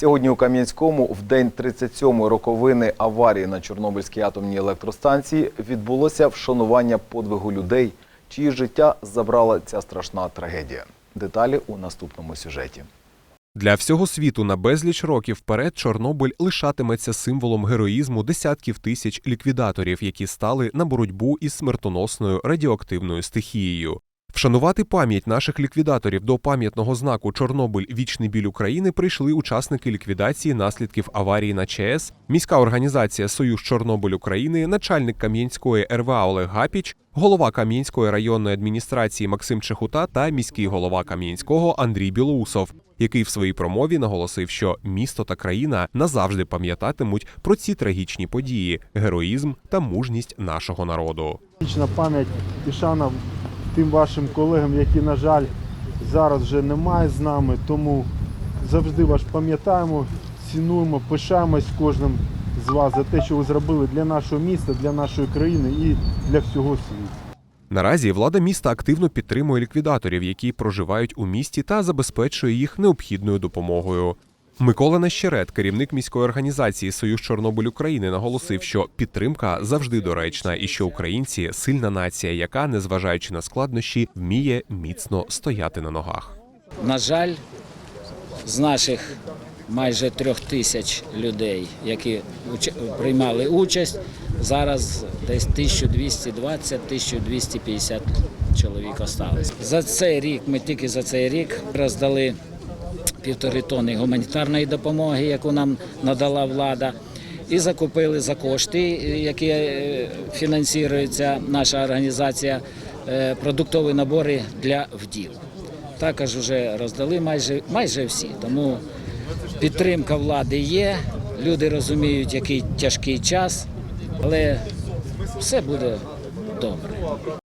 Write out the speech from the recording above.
Сьогодні у Кам'янському в день 37-ї роковини аварії на Чорнобильській атомній електростанції відбулося вшанування подвигу людей, чиї життя забрала ця страшна трагедія. Деталі у наступному сюжеті. Для всього світу на безліч років вперед Чорнобиль лишатиметься символом героїзму десятків тисяч ліквідаторів, які стали на боротьбу із смертоносною радіоактивною стихією. Вшанувати пам'ять наших ліквідаторів до пам'ятного знаку Чорнобиль Вічний біль України прийшли учасники ліквідації наслідків аварії на ЧАЕС, міська організація Союз Чорнобиль України, начальник Кам'янської РВА Олег Гапіч, голова Кам'янської районної адміністрації Максим Чехута та міський голова Кам'янського Андрій Білоусов, який в своїй промові наголосив, що місто та країна назавжди пам'ятатимуть про ці трагічні події, героїзм та мужність нашого народу. Вічна пам'ять і шана тим вашим колегам, які, на жаль, зараз вже немає з нами. Тому завжди вас пам'ятаємо, цінуємо, пишаємось кожним з вас за те, що ви зробили для нашого міста, для нашої країни і для всього світу. Наразі влада міста активно підтримує ліквідаторів, які проживають у місті, та забезпечує їх необхідною допомогою. Микола Нещерет, керівник міської організації Союз Чорнобиль України, наголосив, що підтримка завжди доречна і що українці сильна нація, яка, незважаючи на складнощі, вміє міцно стояти на ногах. На жаль, з наших майже трьох тисяч людей, які приймали участь, зараз десь 1220-1250 чоловік осталось. За цей рік, ми тільки за цей рік роздали півтори тонни гуманітарної допомоги, яку нам надала влада. І закупили за кошти, які е, фінансується наша організація, е, продуктові набори для вділ. Також вже роздали майже, майже всі. Тому підтримка влади є. Люди розуміють, який тяжкий час, але все буде добре.